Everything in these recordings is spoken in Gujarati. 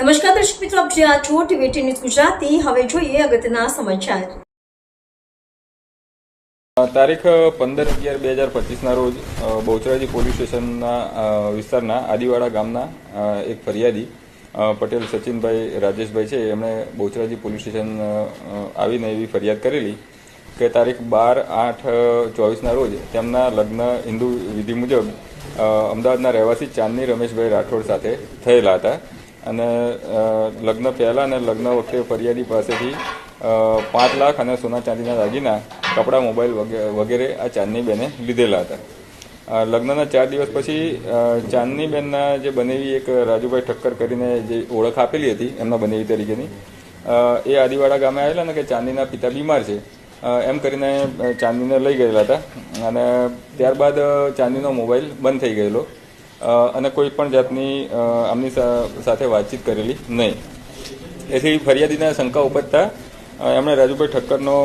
નમસ્કાર દર્શક મિત્રો, આપ જ્યાં છો ટીવી ન્યૂઝ ગુજરાતી. હવે જોઈએ અગત્યના સમાચાર. તારીખ પંદર અગિયાર બે હજાર પચીસના રોજ બહુચરાજી પોલીસ સ્ટેશનના વિસ્તારના આદિવાડા ગામના એક ફરિયાદી પટેલ સચિનભાઈ રાજેશભાઈ છે. એમણે બહુચરાજી પોલીસ સ્ટેશન આવીને એવી ફરિયાદ કરેલી કે તારીખ બાર આઠ ચોવીસના રોજ તેમના લગ્ન હિન્દુ વિધિ મુજબ અમદાવાદના રહેવાસી ચાંદની રમેશભાઈ રાઠોડ સાથે થયેલા હતા. અને લગ્ન પહેલાં અને લગ્ન વખતે ફરિયાદી પાસેથી પાંચ લાખ અને સોના ચાંદીના દાગીના, કપડાં, મોબાઈલ વગે- વગેરે આ ચાંદની બેને લીધેલા હતા. લગ્નના ચાર દિવસ પછી ચાંદની બેનના જે બનેવી એક રાજુભાઈ ઠક્કર કરીને જે ઓળખ આપેલી હતી, એમના બનેવી તરીકેની એ આદિવાડા ગામે આવેલા ને કે ચાંદીના પિતા બીમાર છે. એમ કરીને ચાંદીને લઈ ગયેલા હતા. અને ત્યારબાદ ચાંદીનો મોબાઈલ બંધ થઈ ગયેલો. અને કોઈ પણ જાતની આમની સાથે વાતચીત કરેલી નહીં. એથી ફરિયાદીના શંકા ઉપજતા એમણે રાજુભાઈ ઠક્કરનો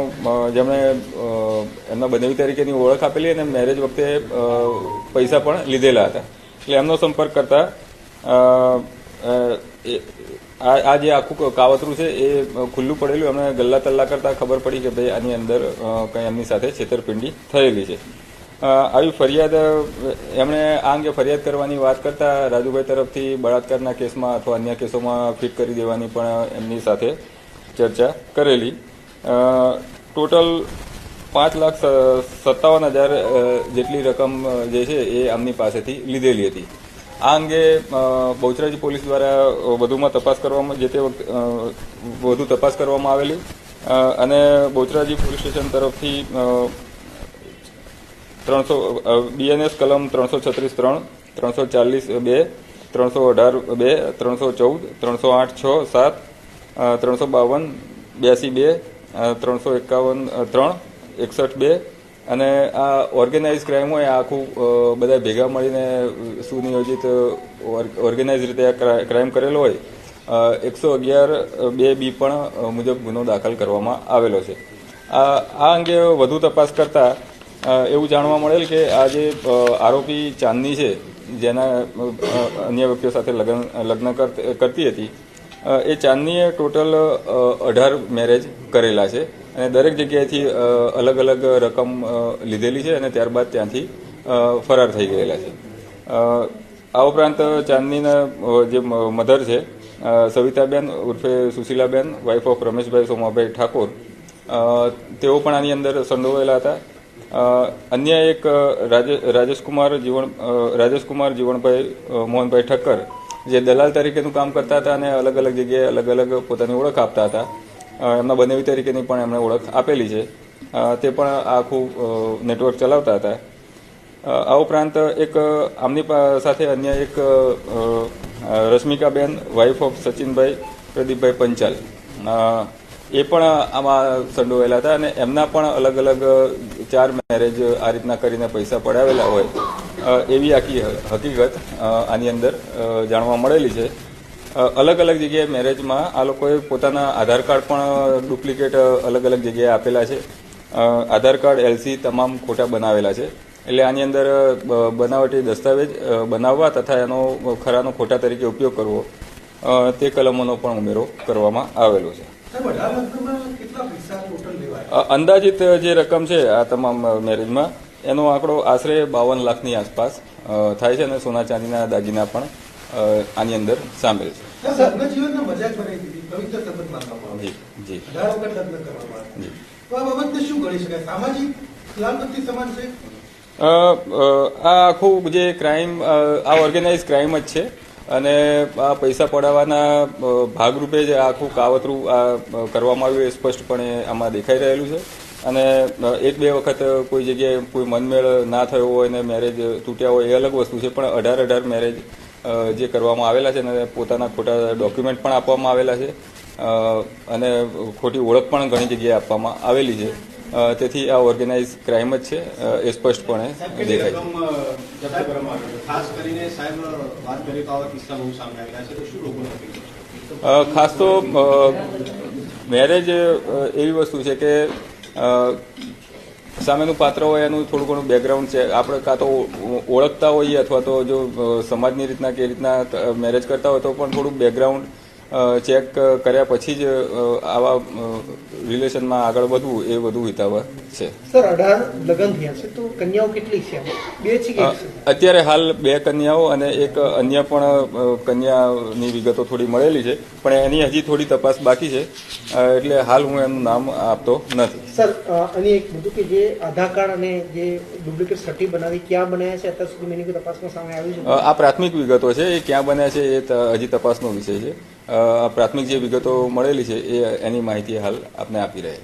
જેમણે એમના બનેવી તરીકેની ઓળખ આપેલી અને મેરેજ વખતે પૈસા પણ લીધેલા હતા. એટલે એમનો સંપર્ક કરતા આ જે આખું કાવતરું છે, એ ખુલ્લું પડેલું. એમણે ગલ્લા તલ્લા કરતા ખબર પડી કે ભાઈ આની અંદર કંઈ એમની સાથે છેતરપિંડી થયેલી છે. આવી ફરિયાદ, એમણે આ અંગે ફરિયાદ કરવાની વાત કરતા રાજુભાઈ તરફથી બળાત્કારના કેસમાં અથવા અન્ય કેસોમાં ફિટ કરી દેવાની પણ એમની સાથે ચર્ચા કરેલી. ટોટલ પાંચ લાખ સત્તાવન હજાર જેટલી રકમ જે છે એ આમની પાસેથી લીધેલી હતી. આ અંગે બહુચરાજી પોલીસ દ્વારા વધુમાં તપાસ કરવામાં, જે તે વધુ તપાસ કરવામાં આવેલી. અને બહુચરાજી પોલીસ સ્ટેશન તરફથી ત્રણસો બીએનએસ કલમ ત્રણસો છત્રીસ ત્રણ, ત્રણસો ચાલીસ બે, ત્રણસો અઢાર બે, ત્રણસો ચૌદ, ત્રણસો આઠ છ, સાત ત્રણસો બાવન, બ્યાસી બે ત્રણસો એકાવન ત્રણ, એકસઠ બે અને આ ઓર્ગેનાઇઝ ક્રાઇમ હોય આખું બધા ભેગા મળીને સુનિયોજિત ઓર્ગેનાઇઝ રીતે આ ક્રાઇમ કરેલો હોય એકસો અગિયાર બે બી પણ મુજબ ગુનો દાખલ કરવામાં આવેલો છે. આ અંગે વધુ તપાસ કરતા એવું જાણવા મળેલ કે આ જે આરોપી ચાંદની છે, જેના અન્ય વ્યક્તિઓ સાથે લગ્ન લગ્ન કર- કરતી હતી એ ચાંદનીએ ટોટલ અઢાર મેરેજ કરેલા છે અને દરેક જગ્યાએથી અલગ અલગ રકમ લીધેલી છે અને ત્યારબાદ ત્યાંથી ફરાર થઈ ગયેલા છે. આ ઉપરાંત ચાંદનીના જે મધર છે સવિતાબેન ઉર્ફે સુશીલાબેન વાઇફ ઓફ રમેશભાઈ સોમાભાઈ ઠાકોર તેઓ પણ આની અંદર સંડોવાયેલા હતા. અન્ય એક રાજે- રાજેશકુમાર જીવન રાજેશકુમાર જીવણભાઈ મોહનભાઈ ઠક્કર, જે દલાલ તરીકેનું કામ કરતા હતા અને અલગ અલગ જગ્યાએ અલગ અલગ પોતાની ઓળખ આપતા હતા. એમના બનેવી તરીકેની પણ એમણે ઓળખ આપેલી છે. તે પણ આખું નેટવર્ક ચલાવતા હતા. આ ઉપરાંત એક આમની સાથે અન્ય એક રશ્મિકાબેન વાઇફ ઓફ સચિનભાઈ, પ્રદીપભાઈ પંચાલ. એ પણ આમાં સંડોવાયેલા હતા અને એમના પણ અલગ અલગ ચાર મેરેજ આ રીતના કરીને પૈસા પડાવેલા હોય એવી આખી હકીકત આની અંદર જાણવા મળેલી છે. અલગ અલગ જગ્યાએ મેરેજમાં આ લોકોએ પોતાના આધાર કાર્ડ પણ ડુપ્લિકેટ અલગ અલગ જગ્યાએ આપેલા છે. આધાર કાર્ડ એલસી તમામ ખોટા બનાવેલા છે. એટલે આની અંદર બનાવટી દસ્તાવેજ બનાવવા તથા એનો ખરાનો ખોટા તરીકે ઉપયોગ કરવો તે કલમોનો પણ ઉમેરો કરવામાં આવેલો છે. અંદાજિત જે રકમ છે આ તમામ મેરેજમાં એનો આંકડો આશરે બાવન લાખની આસપાસ થાય છે અને સોના ચાંદીના દાગીના પણ આની અંદર સામેલ છે. જી જી. આ આખું જે ક્રાઇમ આ ઓર્ગેનાઇઝ ક્રાઇમ જ છે. અને આ પૈસા પડાવવાના ભાગરૂપે જ આખું કાવતરું આ કરવામાં આવ્યું એ સ્પષ્ટપણે આમાં દેખાઈ રહેલું છે. અને એક બે વખત કોઈ જગ્યાએ કોઈ મનમેળ ના થયો હોય ને મેરેજ તૂટ્યા હોય એ અલગ વસ્તુ છે, પણ અઢાર અઢાર મેરેજ જે કરવામાં આવેલા છે ને પોતાના ખોટા ડોક્યુમેન્ટ પણ આપવામાં આવેલા છે. અને ખોટી ઓળખ પણ ઘણી જગ્યાએ આપવામાં આવેલી છે. તેથી આ ઓર્ગેનાઇઝ ક્રાઇમ જ છે. એ સ્પષ્ટપણે દેખાય છે. ખાસ કરીને સાહેબ વાત કરીએ તો આવા કિસ્સા બહુ સામે આવેલા છે. તો શું લોકોને અપીલ કરશો? અ, ખાસ તો મેરેજ એવી વસ્તુ છે કે સામેનું પાત્ર હોય એનું થોડું ઘણું બેકગ્રાઉન્ડ છે. આપણે કાં તો ઓળખતા હોઈએ અથવા તો જો સમાજની રીતના કે રીતના મેરેજ કરતા હોય તો પણ થોડું બેકગ્રાઉન્ડ ચેક કર્યા પછી જ આવા રિલેશનમાં આગળ વધવું એ વધુ હિતાવહ છે. સર અઢાર લગ્ન થયા છે તો કન્યાઓ કેટલી છે? બે છે? અત્યારે હાલ બે કન્યાઓ અને એક અન્ય પણ કન્યાની વિગતો થોડી મળેલી છે પણ એની હજી થોડી તપાસ બાકી છે એટલે હાલ હું એનું નામ આપતો નથી. સર અને એક બધું કે જે આધાર કાર્ડ અને જે ડુપ્લિકેટ સર્ટી બનાવી ક્યાં બનાવ્યા છે અત્યાર સુધી એની તપાસમાં સામે આવ્યું છે? આ પ્રાથમિક વિગતો છે એ ક્યાં બન્યા છે એ હજી તપાસનો વિષય છે. પ્રાથમિક જે વિગતો મળેલી છે એ એની માહિતી હાલ આપને આપી રહ્યા છે.